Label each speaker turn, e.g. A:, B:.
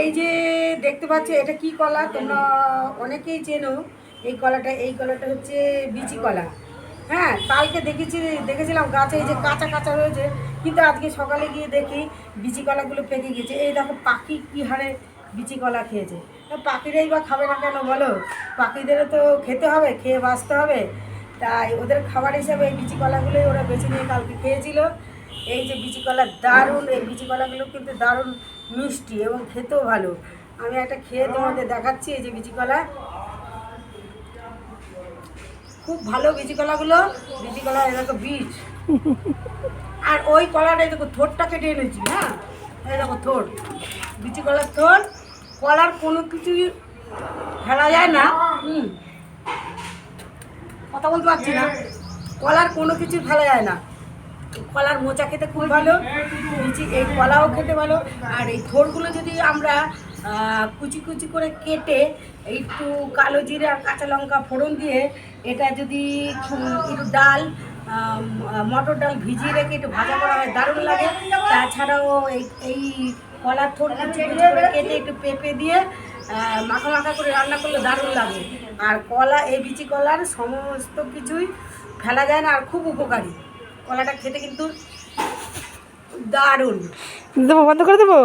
A: এই যে দেখতে পাচ্ছ, এটা কি কলা? তোমরা অনেকেই চেনো এই কলাটা। এই কলাটা হচ্ছে বিচি কলা। হ্যাঁ কালকে দেখেছি দেখেছিলাম গাছে এই যে কাঁচা কাঁচা রয়েছে। কিন্তু আজকে সকালে গিয়ে দেখি বিচি কলাগুলো পেকে গেছে। এই দেখো পাখি কী হারে বিচি কলা খেয়েছে। পাখিরাই বা খাবে না কেন বলো? পাখিদেরও তো খেতে হবে, খেয়ে বাঁচতে হবে। তাই ওদের খাবার হিসাবে এই বিচি কলাগুলোই ওরা বেছে নিয়ে কালকে খেয়েছিল। এই যে বিচি কলা দারুণ, এই বিচি কলাগুলো কিন্তু দারুণ মিষ্টি এবং খেতেও ভালো। আমি একটা খেয়ে তোমাদের দেখাচ্ছি এই যে বিচি কলা। খুব ভালো বিচি কলাগুলো। বিচি কলা এরকম বীজ। আর ওই কলাটা দেখো থোরটা কেটে এনেছি হ্যাঁ? এই দেখো থোর বিচি কলার থোর কলার কোনো কিছু ফেলা যায় না। হুম। কথা বলতে পারছি না। কলার কোনো কিছু ফেলা যায় না। কলার মোচা খেতে খুব ভালো বিচি এই কলাও খেতে ভালো। আর এই থোরগুলো যদি আমরা কুচি কুচি করে কেটে একটু কালো জিরে আর কাঁচা লঙ্কা ফোড়ন দিয়ে এটা যদি একটু ডাল মটর ডাল ভিজিয়ে রেখে একটু ভাজা করা হয়, দারুণ লাগে। তাছাড়াও এই এই কলার থোর কুচি কুচি করে কেটে একটু পেঁপে দিয়ে মাখা মাখা করে রান্না করলে দারুণ লাগে। আর কলা, এই বিচি কলার সমস্ত কিছুই ফেলা যায় না আর খুব উপকারী। কলাটা খেতে কিন্তু দারুণ।
B: দেবো বন্ধ করে দেবো?